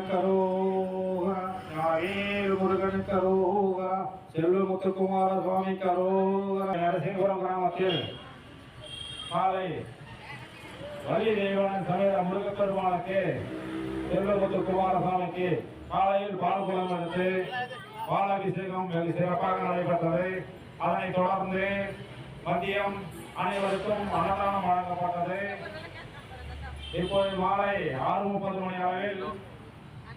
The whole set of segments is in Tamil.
கரோகா நாவேல் முருகன் கரோகா சுவாமி கரோகா. நரசிங்கபுரம் கிராமத்தில் மாலை வலி தேவனன் சமேத முருகப்பெருமானுக்கு செல்வமுத்து முத்துக்குமார சுவாமிக்கு மாலையில் குளம் எடுத்து பாலாபிஷேகம் வெகு சிறப்பாக நடைபெற்றது. அதனைத் தொடர்ந்து மதியம் அனைவருக்கும் அன்னதானம் வழங்கப்பட்டது. இப்போது மாலை ஆறு முப்பது மணி அளவில்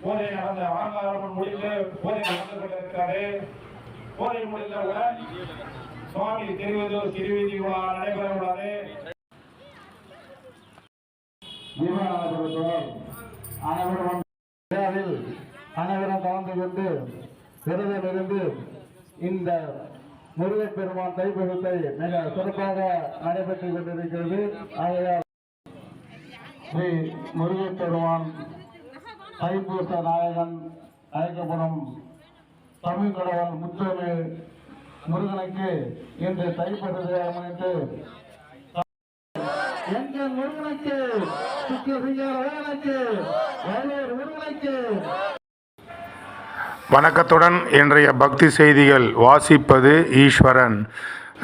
பூஜை நடந்த அலங்காரம் முடிந்து பூஜை நடந்து கொண்டிருக்கிறது பூஜை முடிந்தவுடன் சுவாமி திருவதூர் திருவீதி விழா நடைபெற உள்ளது. அனைவரும் அனைவரும் கலந்து கொண்டு விரதம் இருந்து இந்த முருகப் பெருமான் தைப்பகத்தை மிக சிறப்பாக நடைபெற்றுக் கொண்டிருக்கிறது. ஆகையால் ஸ்ரீ முருகப் பெருமான் தைப்பூச நாயகன் அழைக்கப்படும் தமிழ் கடவுள் முத்தோடு முருகனுக்கு இன்று தைப்பூசத்தை முன்னிட்டு எங்கள் முருகனுக்கு சுக்கிரசிங்கருக்கு முருகனுக்கு. வணக்கத்துடன் இன்றைய பக்தி செய்திகள் வாசிப்பது ஈஸ்வரன்.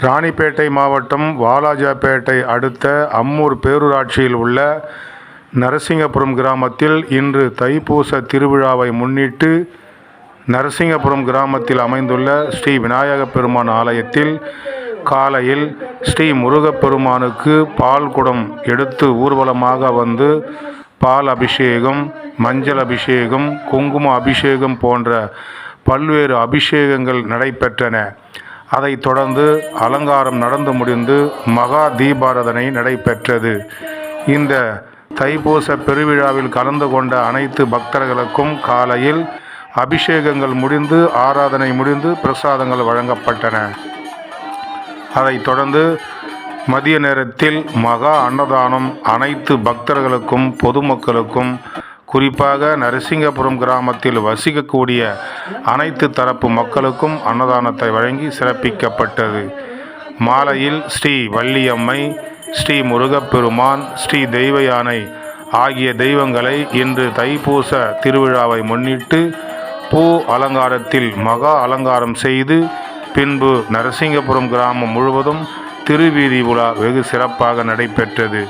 ராணிப்பேட்டை மாவட்டம் வாலாஜாப்பேட்டை அடுத்த அம்மூர் பேரூராட்சியில் உள்ள நரசிங்கபுரம் கிராமத்தில் இன்று தைப்பூச திருவிழாவை முன்னிட்டு நரசிங்கபுரம் கிராமத்தில் அமைந்துள்ள ஸ்ரீ விநாயக பெருமான் ஆலயத்தில் காலையில் ஸ்ரீ முருகப்பெருமானுக்கு பால் குடம் எடுத்து ஊர்வலமாக வந்து பால் அபிஷேகம் மஞ்சள் அபிஷேகம் குங்கும அபிஷேகம் போன்ற பல்வேறு அபிஷேகங்கள் நடைபெற்றன. அதைத் தொடர்ந்து அலங்காரம் நடந்து முடிந்து மகா தீபாரதனை நடைபெற்றது. இந்த தைப்பூச பெருவிழாவில் கலந்து கொண்ட அனைத்து பக்தர்களுக்கும் காலையில் அபிஷேகங்கள் முடிந்து ஆராதனை முடிந்து பிரசாதங்கள் வழங்கப்பட்டன. அதைத் தொடர்ந்து மதிய நேரத்தில் மகா அன்னதானம் அனைத்து பக்தர்களுக்கும் பொதுமக்களுக்கும் குறிப்பாக நரசிங்கபுரம் கிராமத்தில் வசிக்கக்கூடிய அனைத்து தரப்பு மக்களுக்கும் அன்னதானத்தை வழங்கி சிறப்பிக்கப்பட்டது. மாலையில் ஸ்ரீ வள்ளியம்மை ஸ்ரீ முருகப்பெருமான் ஸ்ரீ தெய்வ யானை ஆகிய தெய்வங்களை இன்று தைப்பூச திருவிழாவை முன்னிட்டு பூ அலங்காரத்தில் மகா அலங்காரம் செய்து பின்பு நரசிங்கபுரம் கிராமம் முழுவதும் திருவீதி உலா வெகு சிறப்பாக நடைபெற்றது.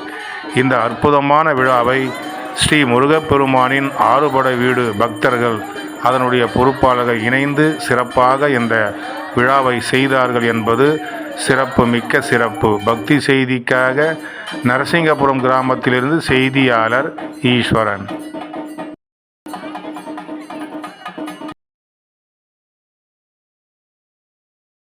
இந்த அற்புதமான விழாவை ஸ்ரீ முருகப்பெருமானின் ஆறுபட வீடு பக்தர்கள் அதனுடைய பொறுப்பாளர்கள் இணைந்து சிறப்பாக இந்த விழாவை செய்தார்கள் என்பது சிறப்பு மிக்க சிறப்பு. பக்தி செய்திக்காக நரசிங்கபுரம் கிராமத்திலிருந்து செய்தியாளர் ஈஸ்வரன்.